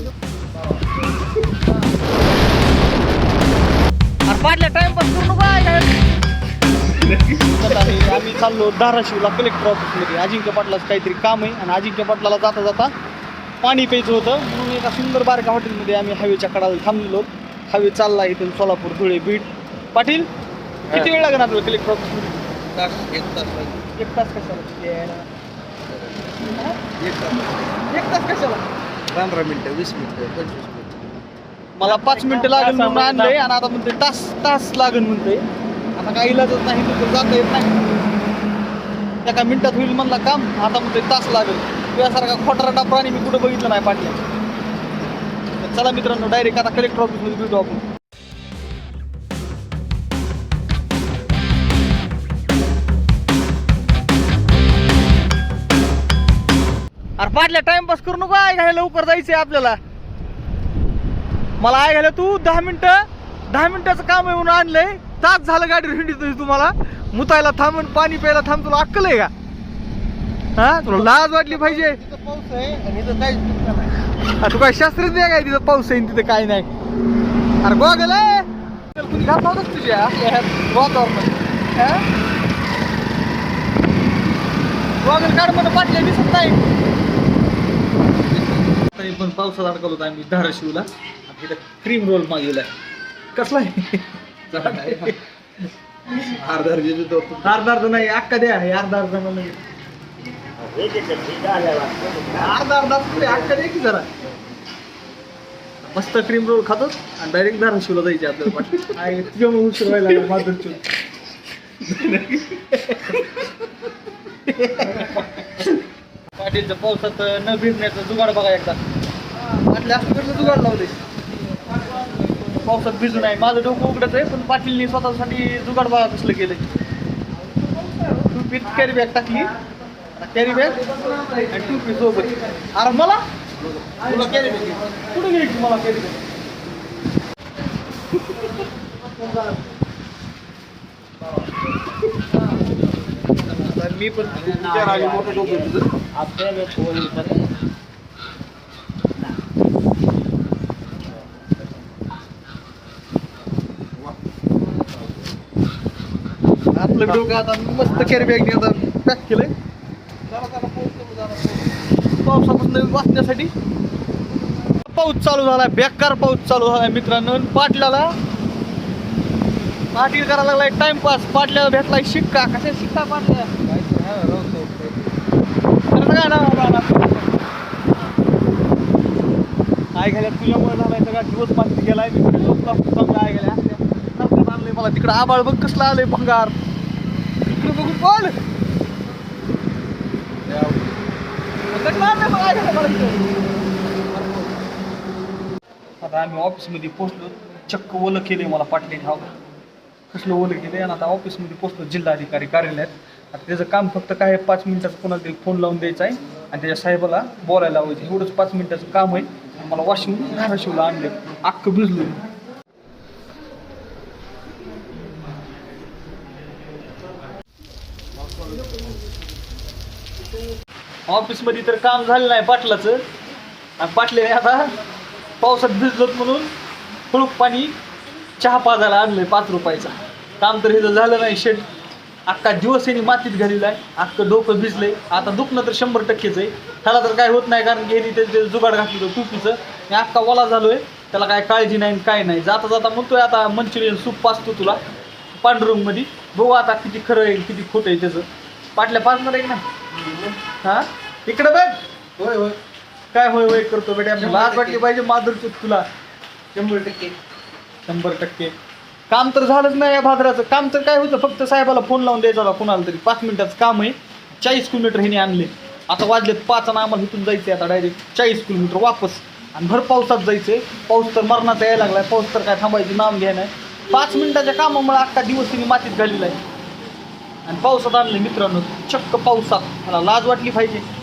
अरे पाडल्या टाइमपास करू नको आम्ही चाललो धाराशिवला कलेक्टर ऑफिसमध्ये अजिंक्य पाटलाचं काहीतरी काम आहे आणि अजिंक्य पाटलाला जाता जाता पाणी प्यायचं होतं. म्हणून एका सुंदर बारका हॉटेलमध्ये आम्ही हायवेच्या कडाला थांबलेलो. हायवे चालला इथून सोलापूर धुळे बीड. पाटील किती वेळ लागणार आपल्याला कलेक्टर ऑफिसमध्ये एक तास. एक तास कशाला? यायला? एक तास. एक तास कशाला? पंधरा मिनिटं वीस मिनिटं पंचवीस मिनिटं. मला पाच मिनिटं लागेल म्हणून आणलंय आणि आता म्हणते तास तास लागेल म्हणते आता काही इलाजच नाही तिथं जाता येत नाही. एका मिनिटात होईल म्हणला काम आता म्हणते तास लागेल. तुझ्यासारखा खोटारडा प्राणी मी कुठं बघितलं नाही पाटल्या चला मित्रांनो डायरेक्ट आता कलेक्टर ऑफिसमध्ये भेटू आपण. अरे पाटल्या टाइमपास करू नको आहे घ्यायला लवकर जायचंय आपल्याला. मला आहे घ्यायला तू दहा मिनिटं दहा मिनिटाचं काम म्हणून आणलंय. तास झालं गाडी हिंडीत तुम्हाला. मुतायला थांबून पाणी प्यायला थांब तुला अक्कल आहे का? हा? तुला लाज वाटली पाहिजे. पाऊस आहे तू काय शास्त्रज्ञ काय तिथं पाऊस आहे तिथं काय नाही. अरे गोगल आहे कुणी घात नव्हतं तुझ्या? वातावरणात. गोगल काढ म्हणून पाटल्या दिसत नाही. पण पावसात अडकलो होतो आम्ही धाराशिवला. आणि तिथं क्रीम रोल मागवलाय. कसला आहे अर्धा अर्धी दूध होतं. अर्धा अर्धा नाही अक्का द्या. हे अर्धा अर्धा नाही. अर्धा अर्धा अक्का द्या की जरा. मस्त क्रीम रोल खातो आणि डायरेक्ट धाराशिवला जायचे आपल्याला आहे उशीर व्हायला लागला माझं. पाटीलच्या पावसात न भिजण्याचं जुगाड बघा एकदा. जुगाड लावले पावसात भिजू नाही. माझं डोकं उघडत आहे पण पाटीलनी स्वतःसाठी जुगाड बघा कसलं केलंय. टूपीत कॅरी बॅग टाकली. कॅरी बॅग आणि टूपी सोबत अरे मला? तुला कॅरी बॅग कुठे घ्यायची मला कॅरी बॅग मी पण मोठं डोकं आपलं डोकं आता. मस्त कॅरी बॅग आता पॅक केलंय. जरा जरा पाऊस झाला. पावसापासून वाचण्यासाठी पाऊस चालू झालाय. बेकार पाऊस चालू झालाय मित्रांनो. आणि पाटल्याला पाटील करायला लागलाय टाइमपास पाटल्याला भेटलाय शिक्का. कशा शिक्का पाटल्या? काय ना आय गेल्या तुझ्यामुळे झालाय सगळा दिवस पाणी गेलाय मी तिकडे चांगला आय गेल्या मला तिकडं आबाळ बघ कसला आलंय भंगार. तिकडे बघून बोल कसलं मला आता आम्ही ऑफिसमध्ये पोचलो चक्क ओलं केलंय मला पाटले हा हो कसलं ओलं केलंय? आणि आता ऑफिसमध्ये पोचलो जिल्हाधिकारी कार्यालयात. आता त्याचं काम फक्त काय आहे, पाच मिनिटाचं कोणाला तरी फोन लावून द्यायचा आहे. आणि त्याच्या साहेबाला बोलायला लावायचं एवढंच पाच मिनिटाचं काम आहे. मला वाशिम धाराशिवला आणले अख्खं भिजलो ऑफिसमध्ये तर काम झालं नाही पाटलाचं. आणि पाटले आता पावसात भिजलोत म्हणून हुळूक पाणी चहा पाजायला आहे पाच रुपयाचा. काम तर हे झालं नाही शेट. अख्खा दिवस यांनी मातीत घालीला आहे अख्खं डोकं भिजलंय. आता दुखणं तर शंभर टक्केच आहे. त्याला तर काय होत नाही कारण की ह्यांनी ते जुगाड घातलं टुपीचं. आणि अख्खा ओला झालोय. त्याला काय काळजी नाही आणि काय नाही. जाता जाता म्हणतोय आता मंचुरियन सूप पाचतो तुला. पांडुरंगमध्ये. बघू आता किती खरं आहे किती खोटं आहे त्याचं. पाटल्या पाचणार आहे ना हा? इकडे बघ. होय होय. काय होय होय करतो बेटा. लाज वाटली पाहिजे माधुरचूत तुला. शंभर टक्के. शंभर टक्के. काम तर झालंच नाही या भाद्राचं. काम तर काय होतं फक्त साहेबाला फोन लावून द्यायचा होता कोणाला तरी. पाच मिनिटाचं काम आहे. चाळीस किलोमीटर ह्याने आणले. आता वाजलेत पाच आणि आम्हाला इथून जायचं आता डायरेक्ट चाळीस किलोमीटर वापस. आणि भर पावसात जायचंय. पाऊस तर मरणाचा यायला लागलाय. पाऊस तर काय थांबायचं नाम घ्या नाही. पाच मिनिटाच्या कामामुळे अख्खा दिवस तिने मातीत घालेला आहे आणि पावसात आणले मित्रांनो चक्क पावसात. मला लाज वाटली पाहिजे.